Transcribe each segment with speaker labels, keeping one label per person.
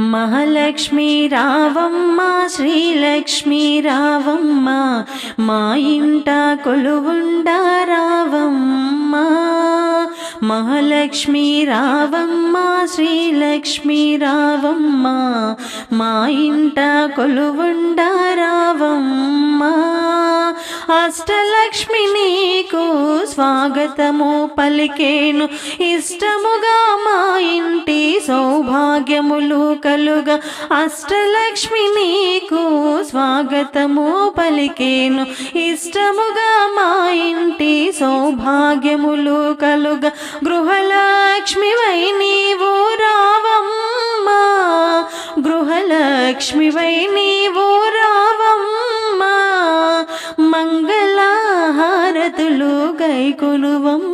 Speaker 1: మహాలక్ష్మి రావమ్మ శ్రీలక్ష్మీ రావమ్మ మా ఇంట కొలువుండ రావమ్మ. మహాలక్ష్మి రావమ్మ శ్రీలక్ష్మీ రావమ్మ మా ఇంట కొలువుండ రావమ్మ. అష్టలక్ష్మి నీకు స్వాగతము పలికేను ఇష్టముగా మా కలుగా అష్టలక్ష్మి నీకు స్వాగతము పలికేను. ఇష్టముగా మా ఇంటి సౌభాగ్యములు కలుగా. గృహలక్ష్మివై నీవు రావమ్మా. గృహలక్ష్మివై నీవు రావమ్మా. మంగళహారతులు గైకొనువమ్మా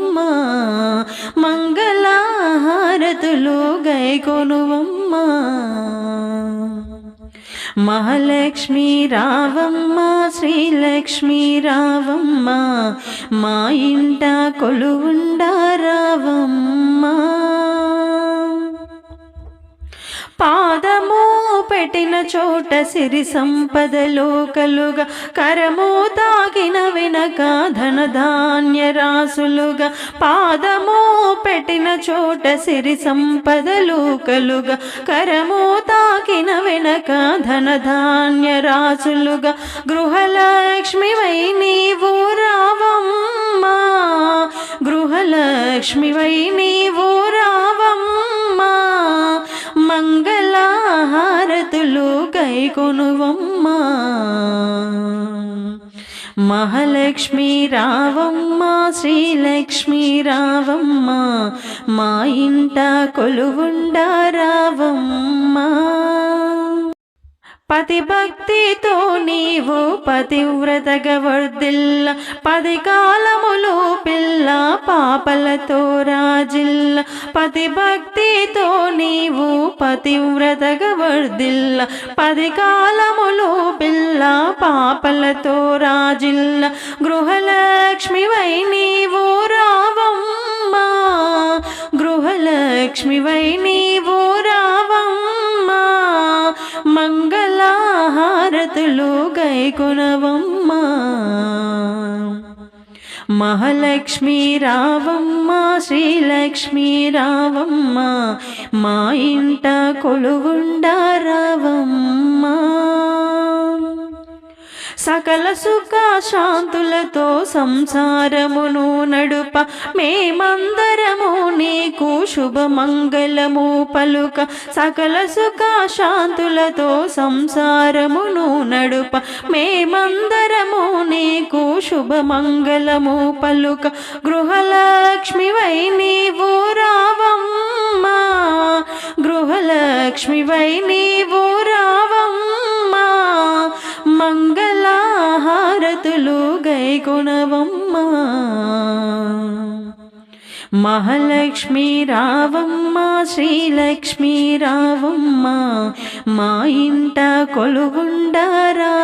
Speaker 1: మహాలక్ష్మి రావమ్మ శ్రీలక్ష్మి రావమ్మ మా ఇంట కొలువుండ రావమ్మ. పుట్టిన చోట సిరి సంపదలు కలుగా కరము తాగిన వెనక ధనధాన్య రాసులుగా పాదము పెట్టిన చోట సిరి సంపదలు కలుగా కరము తాకిన వెనక ధనధాన్య రాసులుగా గృహలక్ష్మివై నీవు రావమ్మా గృహలక్ష్మివై నీ కొనువమ్మ. మహాలక్ష్మి రావమ్మ శ్రీలక్ష్మి రావమ్మ మా ఇంట కొలువుండ రావమ్మ. పతి భక్తితో నీ పతివ్రత గవర్దిల్ల పది కాలములు పిల్ల పాపలతో రాజిల్ల. పతి భక్తితో నీవు పతివ్రతగా వర్ధిల్ల పది కాలములు పిల్ల పాపలతో రాజిల్ల. గృహలక్ష్మివై నీవు మంగళహారతులు గైకొనవమ్మా మహాలక్ష్మి రావమ్మ శ్రీలక్ష్మి రావమ్మ. మా ఇంట కొలువుండ రావమ్మ. సకల సుఖ శాంతులతో సంసారమును నడుప. మేమందరము నీకు శుభమంగళము పలుక. సకల సుఖ శాంతులతో సంసారమును నడుప. మేమందరము నీకు శుభమంగళము పలుక. గృహలక్ష్మివై నీవు రావమ్మా. గృహలక్ష్మివై నీవు మంగళహారతులు గుణవమ్మా మహాలక్ష్మి రావమ్మ శ్రీలక్ష్మీ రావమ్మ. మా ఇంట కొలుగుండారా